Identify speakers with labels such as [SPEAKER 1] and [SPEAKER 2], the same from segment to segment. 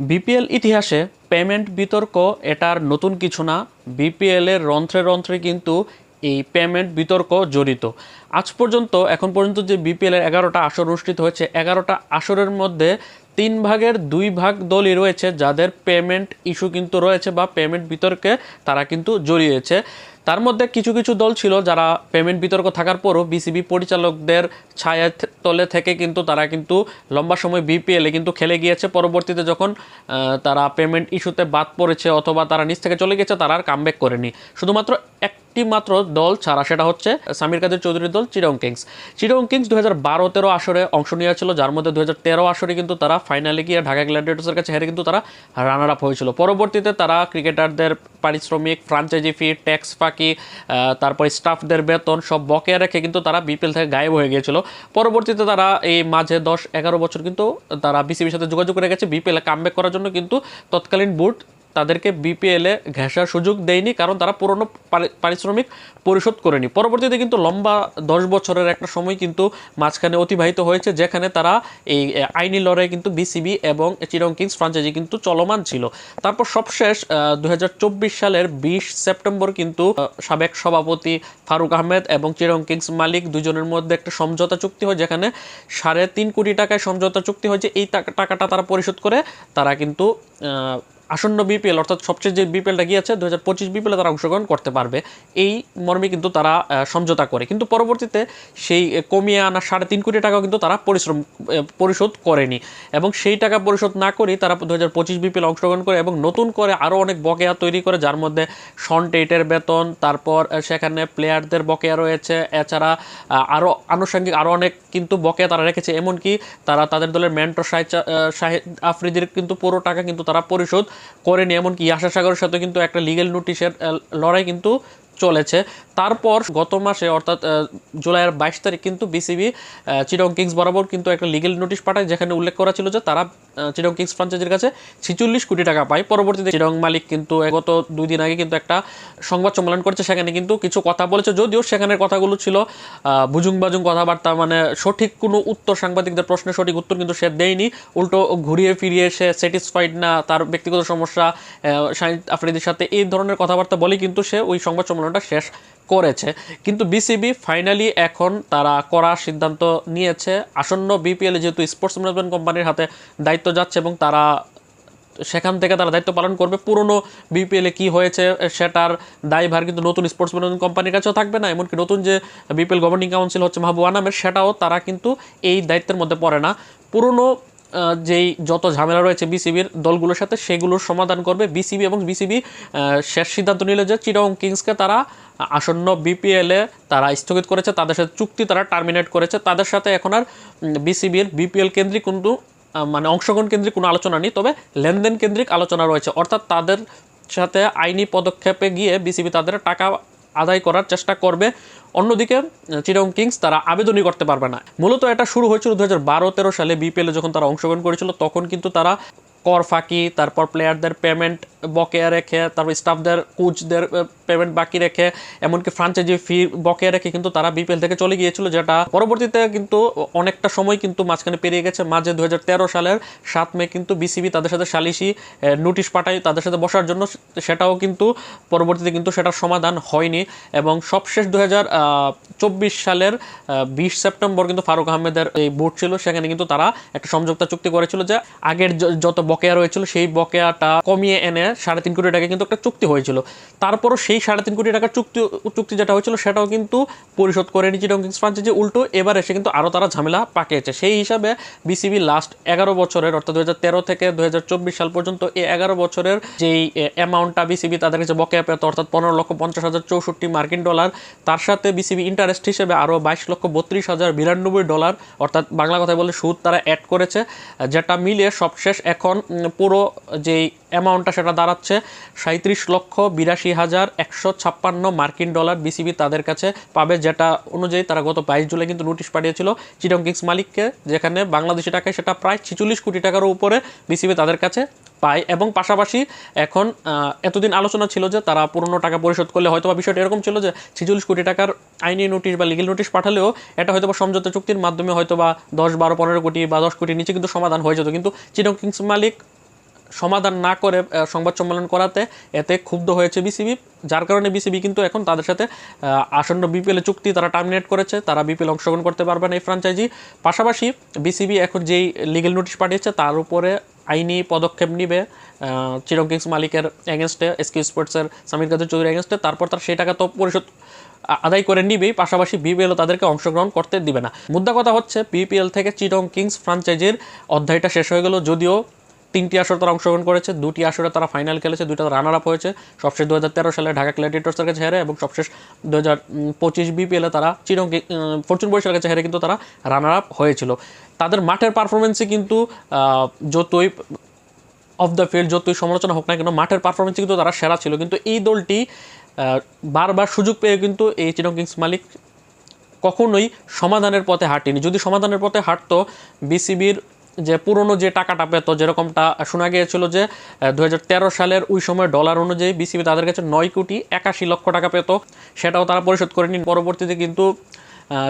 [SPEAKER 1] BPL ইতিহাসে payment বিতর্ক এটার নতুন কিছু না। বিপিএল এর রন্ধ্রে রন্ধ্রে কিন্তু এই পেমেন্ট বিতর্ক জড়িত। আজ পর্যন্ত, এখন পর্যন্ত যে বিপিএল এর এগারোটা আসর অনুষ্ঠিত হয়েছে, এগারোটা আসরের মধ্যে তিন ভাগের দুই ভাগ দলই রয়েছে যাদের পেমেন্ট ইস্যু কিন্তু রয়েছে বা পেমেন্ট বিতর্কে তারা কিন্তু জড়িয়েছে। তার মধ্যে কিছু কিছু দল ছিল যারা পেমেন্ট বিতর্ক থাকার পরও বিসিবি পরিচালকদের ছায়া তলে থেকে কিন্তু তারা কিন্তু লম্বা সময় বিপিএলে কিন্তু খেলে গিয়েছে। পরবর্তীতে যখন তারা পেমেন্ট ইস্যুতে বাদ পড়েছে অথবা তারা নিচ থেকে চলে গেছে, তারা আর কামব্যাক করেনি। শুধুমাত্র একটি মাত্র দল ছাড়া, সেটা হচ্ছে সামির কাদের চৌধুরীর দল চিরং কিংস। চিরং কিংস দু হাজার বারো তেরো আসরে অংশ নিয়েছিল, যার মধ্যে দু হাজার তেরো আসরে কিন্তু তারা ফাইনালে গিয়ে ঢাকা গ্ল্যাডিয়েটার্সের কাছে হেরে কিন্তু তারা রানার আপ হয়েছিল। পরবর্তীতে তারা ক্রিকেটারদের পারিশ্রমিক ফ্রাঞ্চাইজি ফি ট্যাক্স ফাঁকি তারপরে স্টাফদের বেতন সব বকেয়া রেখে কিন্তু তারা বিপিএল থেকে গায়েব হয়ে গিয়েছিল। পরবর্তীতে তারা এই মাঝে দশ এগারো বছর কিন্তু তারা বিসিবির সাথে যোগাযোগ করে গেছে বিপিএল কামব্যাক করার জন্য কিন্তু তৎকালীন বোর্ড তাদেরকে বিপিএলে ঘেঁষার সুযোগ দেয়নি, কারণ তারা পুরনো পারিশ্রমিক পরিশোধ করেনি। পরবর্তীতে কিন্তু লম্বা দশ বছরের একটা সময় কিন্তু মাঝখানে অতিবাহিত হয়েছে, যেখানে তারা এই আইনি লড়াই কিন্তু বিসিবি এবং চিরং কিংস ফ্রাঞ্চাইজি কিন্তু চলমান ছিল। তারপর সবশেষ দু হাজার চব্বিশ সালের বিশ সেপ্টেম্বর কিন্তু সাবেক সভাপতি ফারুক আহমেদ এবং চিরং কিংস মালিক দুজনের মধ্যে একটা সমঝোতা চুক্তি হয়, যেখানে সাড়ে তিন কোটি টাকায় সমঝোতা চুক্তি হয়েছে। এই টাকাটা তারা পরিশোধ করে, তারা কিন্তু আসন্ন বিপিএল অর্থাৎ সবচেয়ে যে বিপিএলটা গিয়েছে দু হাজার পঁচিশ বিপিএলে তারা অংশগ্রহণ করতে পারবে। এই মর্মে কিন্তু তারা সমঝোতা করে। কিন্তু পরবর্তীতে সেই কমিয়ে আনা সাড়ে তিন কোটি টাকাও কিন্তু তারা পরিশ্রম পরিশোধ করেনি। এবং সেই টাকা পরিশোধ না করেই তারা দু হাজার পঁচিশ বিপিএল অংশগ্রহণ করে এবং নতুন করে আরও অনেক বকেয়া তৈরি করে, যার মধ্যে শন টেইটের বেতন, তারপর সেখানে প্লেয়ারদের বকেয়া রয়েছে। এছাড়া আরও আনুষঙ্গিক আরও অনেক কিন্তু বকেয়া তারা রেখেছে। এমনকি তারা তাদের দলের মেন্টর শাহিদ আফ্রিদির কিন্তু পুরো টাকা কিন্তু তারা পরিশোধ করেনি এমনকি ইয়াশা সাগরের সাথে কিন্তু একটা লিগেল নোটিশের লড়াই কিন্তু চলেছে। তারপর গত মাসে, অর্থাৎ জুলাইয়ের বাইশ তারিখ কিন্তু বিসিবি চিরং কিংস বরাবর কিন্তু একটা লিগেল নোটিশ পাঠায়, যেখানে উল্লেখ করা ছিল যে তারা চিরং কিংস ফ্রাঞ্চাইজির কাছে ছিচল্লিশ কোটি টাকা পায়। পরবর্তীতে চিরং মালিক কিন্তু গত দুই দিন আগে কিন্তু একটা সংবাদ সম্মেলন করেছে, সেখানে কিন্তু কিছু কথা বলেছে। যদিও সেখানের কথাগুলো ছিল বুজুং বাজুং কথাবার্তা মানে সঠিক কোনো উত্তর, সাংবাদিকদের প্রশ্নের সঠিক উত্তর কিন্তু সে দেয়নি। উল্টো ঘুরিয়ে ফিরিয়ে সে স্যাটিসফাইড না, তার ব্যক্তিগত সমস্যা শাহিদ আফ্রিদির সাথে এই ধরনের কথাবার্তা বলে কিন্তু সে ওই সংবাদ সম্মেলনটা শেষ করেছে। কিন্তু বিসিবি ফাইনালি এখন তারা করা সিদ্ধান্ত নিয়েছে। আসন্ন বিপিএল যেহেতু স্পোর্টস ম্যানেজমেন্ট কোম্পানির হাতে দায়িত্ব যাচ্ছে এবং তারা সেখান থেকে তারা দায়িত্ব পালন করবে, পুরনো বিপিএলে কি হয়েছে সেটার দায়ভার কিন্তু নতুন স্পোর্টস ম্যানেজমেন্ট কোম্পানির কাছেও থাকবে না। এমনকি নতুন যে বিপিএল গভর্নিং কাউন্সিল হচ্ছে মাহবুব আনামের, সেটাও তারা কিন্তু এই দায়িত্বের মধ্যে পড়ে না। পুরনো যেই যত ঝামেলা রয়েছে বিসিবির দলগুলোর সাথে, সেগুলোর সমাধান করবে বিসিবি এবং বিসিবি শেষ সিদ্ধান্ত নিলে যে চিরং কিংসকে তারা আসন্ন বিপিএলে তারা স্থগিত করেছে, তাদের সাথে চুক্তি তারা টার্মিনেট করেছে। তাদের সাথে এখন আর বিসিবির বিপিএল কেন্দ্রিক কিন্তু মানে অংশগ্রহণ কেন্দ্রিক কোনো আলোচনা নেই, তবে লেনদেন কেন্দ্রিক আলোচনা রয়েছে। অর্থাৎ তাদের সাথে আইনি পদক্ষেপে গিয়ে বিসিবি তাদের টাকা আদায় করার চেষ্টা করবে। অন্যদিকে, চিরং কিংস তারা আবেদনই করতে পারবে না। মূলত এটা শুরু হয়েছিল দু হাজার বারো, তেরো সালে বিপিএলে যখন তারা অংশগ্রহণ করেছিল, তখন কিন্তু তারা কর ফাঁকি, তারপর প্লেয়ারদের পেমেন্ট বকেয়া রেখে, তারপর স্টাফদের কোচদের পেমেন্ট বাকি রেখে, এমনকি ফ্রাঞ্চাইজি ফি বকেয়া রেখে কিন্তু তারা বিপিএল থেকে চলে গিয়েছিল, যেটা পরবর্তীতে কিন্তু অনেকটা সময় কিন্তু মাঝখানে পেরিয়ে গেছে। মাঝে দু হাজার তেরো সালের সাত মে কিন্তু বিসিবি তাদের সাথে সালিশি নোটিশ পাঠায় তাদের সাথে বসার জন্য, সেটাও কিন্তু পরবর্তীতে কিন্তু সেটার সমাধান হয়নি এবং সবশেষ দু সালের বিশ সেপ্টেম্বর কিন্তু ফারুক আহমেদের এই বোর্ড ছিল, সেখানে কিন্তু তারা একটা সমঝোতা চুক্তি করেছিল যে আগের যত বকেয়া রয়েছিল, সেই বকেয়াটা কমিয়ে এনে সাড়ে তিন কোটি টাকা কিন্তু একটা চুক্তি হয়েছিল। তারপরও সেই সাড়ে তিন কোটি টাকার চুক্তি চুক্তি যেটা হয়েছিল সেটাও কিন্তু পরিশোধ করেনি চিরং কিংস ফ্রাঞ্চাইজি উল্টো, এবার এসে কিন্তু আরও তারা ঝামেলা পাকিয়েছে। সেই হিসাবে বিসিবি লাস্ট এগারো বছরের, অর্থাৎ দু হাজার তেরো থেকে দু হাজার চব্বিশ সাল পর্যন্ত এই এগারো বছরের যেই অ্যামাউন্টটা বিসিবি তাদের কাছে বকেয়া পেত, অর্থাৎ পনেরো লক্ষ পঞ্চাশ হাজার চৌষট্টি মার্কিন ডলার, তার সাথে বিসিবি ইন্টারেস্ট হিসেবে আরও বাইশ লক্ষ বত্রিশ হাজার বিরানব্বই ডলার, অর্থাৎ বাংলা কথায় বলে সুদ তারা অ্যাড করেছে, যেটা মিলিয়ে সবশেষ এখন পুরো যেই অ্যামাউন্টটা সেটা দাঁড়াচ্ছে সাঁত্রিশ লক্ষ বিরাশি হাজার একশো ছাপ্পান্ন মার্কিন ডলার বিসিবি তাদের কাছে পাবে, যেটা অনুযায়ী তারা গত বাইশ জুলাই কিন্তু নোটিশ পাঠিয়েছিল চিটং কিংস মালিককে, যেখানে বাংলাদেশি টাকায় সেটা প্রায় ছিচল্লিশ কোটি টাকার উপরে বিসিবি তাদের কাছে পায়। এবং পাশাপাশি এখন এতদিন আলোচনা ছিল যে তারা পুরনো টাকা পরিশোধ করলে হয়তো বা বিষয়টা এরকম ছিল যে ছিচল্লিশ কোটি টাকার আইনি নোটিশ বা লিগেল নোটিশ পাঠালেও এটা হয়তো বা সমঝোতা চুক্তির মাধ্যমে হয়তো বা দশ, বারো, পনেরো কোটি বা দশ কোটি নিচে কিন্তু সমাধান হয়ে যেত। কিন্তু চিটং কিংস মালিক সমাধান না করে সংবাদ সম্মেলন করাতে এতে ক্ষুব্ধ হয়েছে বিসিবি, যার কারণে বিসিবি কিন্তু এখন তাদের সাথে আসন্ন বিপিএল চুক্তি তারা টার্মিনেট করেছে, তারা বিপিএল অংশগ্রহণ করতে পারবে না এই ফ্র্যাঞ্চাইজি পাশাপাশি বিসিবি এখন যেই লিগেল নোটিশ পাঠিয়েছে, তার উপরে আইনি পদক্ষেপ নিবে চিরং কিংস মালিকের এগেনস্টে এসকিউ স্পোর্টসের সামির কাদের চৌধুরী এগেনস্টে তারপর তার সেই টাকা তো পরিশোধ আদায় করে নিবেই, পাশাপাশি বিপিএলও তাদেরকে অংশগ্রহণ করতে দিবে না। মুদ্রা কথা হচ্ছে, বিপিএল থেকে চিটং কিংস ফ্রাঞ্চাইজির অধ্যায়টা শেষ হয়ে গেল, যদিও তিনটি আসরে তারা অংশগ্রহণ করেছে, দুটি আসরে তারা ফাইনাল খেলেছে, দুইটা রানার আপ হয়েছে। সবশেষ দু হাজার তেরো সালে ঢাকা গ্ল্যাডিয়েটর্সের কাছে হেরে এবং সবশেষ দু হাজার পঁচিশ বিপিএলে তারা চিরং ফরচুন বরিশালের কাছে হেরে কিন্তু তারা রানার আপ হয়েছিল। তাদের মাঠের পারফরমেন্সে কিন্তু যতই অফ দ্য ফিল্ড যতই সমালোচনা হোক না কেন, মাঠের পারফরমেন্সে কিন্তু তারা সেরা ছিল। কিন্তু এই দলটি বারবার সুযোগ পেয়ে কিন্তু এই চিরং কিংস মালিক কখনোই সমাধানের পথে হাঁটেনি। যদি সমাধানের পথে হাঁটতো বিসিবির যে পুরনো যে টাকাটা পেত, যেরকমটা শোনা গিয়েছিল যে দু হাজার তেরো সালের ওই সময় ডলার অনুযায়ী বিসিবি তাদের কাছে নয় কোটি একাশি লক্ষ টাকা পেত। সেটাও তারা পরিশোধ করেনি। পরবর্তীতে কিন্তু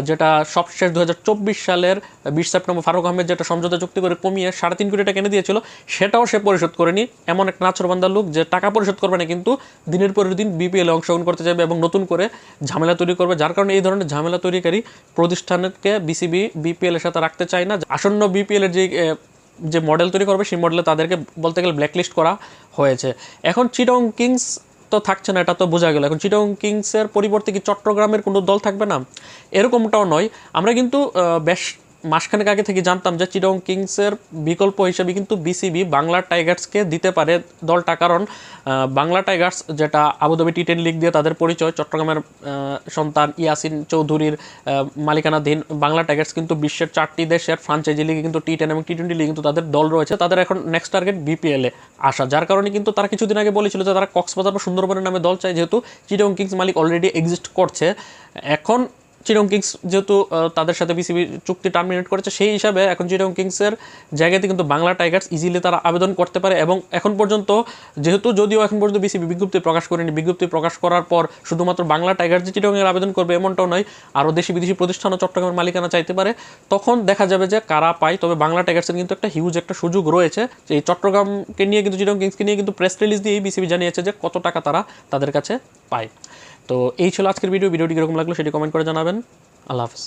[SPEAKER 1] যেটা সবশেষ দু হাজার চব্বিশ সালের বিশ সেপ্টেম্বর ফারুক আহমেদ যেটা সমঝোতা চুক্তি করে কমিয়ে সাড়ে তিন কোটি টাকা এনে দিয়েছিল, সেটাও সে পরিশোধ করেনি। এমন এক নাচরবান্দার লোক যে টাকা পরিশোধ করবে না, কিন্তু দিনের পরের দিন বিপিএলে অংশগ্রহণ করতে যাবে এবং নতুন করে ঝামেলা তৈরি করবে, যার কারণে এই ধরনের ঝামেলা তৈরিকারী প্রতিষ্ঠানকে বিসিবি বিপিএলের সাথে রাখতে চায় না। আসন্ন বিপিএলের যে যে মডেল তৈরি করবে, সেই মডেলে তাদেরকে বলতে গেলে ব্ল্যাকলিস্ট করা হয়েছে। এখন চিটং কিংস তো থাকছে না, এটা তো বোঝা গেল। এখন চিটং কিংসের পরিবর্তে কি চট্টগ্রামের কোনো দল থাকবে না? এরকমটাও নয়। আমরা কিন্তু বেশ মাসখানেক আগে থেকে জানতাম যে চিটং কিংসের বিকল্প হিসেবে কিন্তু বিসিবি বাংলা টাইগার্সকে দিতে পারে দলটা। কারণ বাংলা টাইগার্স যেটা Abu Dhabi T ten league দিয়ে তাদের পরিচয়, চট্টগ্রামের সন্তান ইয়াসিন চৌধুরীর মালিকানাধীন বাংলা টাইগার্স কিন্তু বিশ্বের চারটি দেশের ফ্রাঞ্চাইজি লিগে কিন্তু টি টেন এবং টি টোয়েন্টি লিগে কিন্তু তাদের দল রয়েছে। তাদের এখন নেক্সট টার্গেট বিপিএলে আসা। যার কারণে কিন্তু তারা কিছুদিন আগে বলেছিল যে তারা কক্সবাজার বা সুন্দরবনের নামে দল চায়, যেহেতু চিটং কিংস মালিক অলরেডি এক্সিস্ট করছে। এখন চিরং কিংস যেহেতু তাদের সাথে বিসিবি চুক্তি টার্মিনেট করেছে, সেই হিসাবে এখন চিরং কিংসের জায়গাতে কিন্তু বাংলা টাইগার্স ইজিলি তারা আবেদন করতে পারে এবং এখন পর্যন্ত, যেহেতু যদিও এখন পর্যন্ত বিসিবি বিজ্ঞপ্তি প্রকাশ করেনি, বিজ্ঞপ্তি প্রকাশ করার পর শুধুমাত্র বাংলা টাইগার্স যে চিরংয়ের আবেদন করবে এমনটাও নয়, আরও দেশি বিদেশি প্রতিষ্ঠানও চট্টগ্রামের মালিকানা চাইতে পারে, তখন দেখা যাবে যে কারা পায়। তবে বাংলা টাইগার্সের কিন্তু একটা হিউজ একটা সুযোগ রয়েছে, যে এই চট্টগ্রামকে নিয়ে কিন্তু চিরং কিংসকে নিয়ে কিন্তু প্রেস রিলিজ দিয়েই বিসিবি জানিয়েছে যে কত টাকা তারা তাদের কাছে পায়। তো এই ছিল আজকের ভিডিও ভিডিওটি কীরকম লাগল সেটি কমেন্ট করে জানাবেন। আল্লাহ হাফিজ।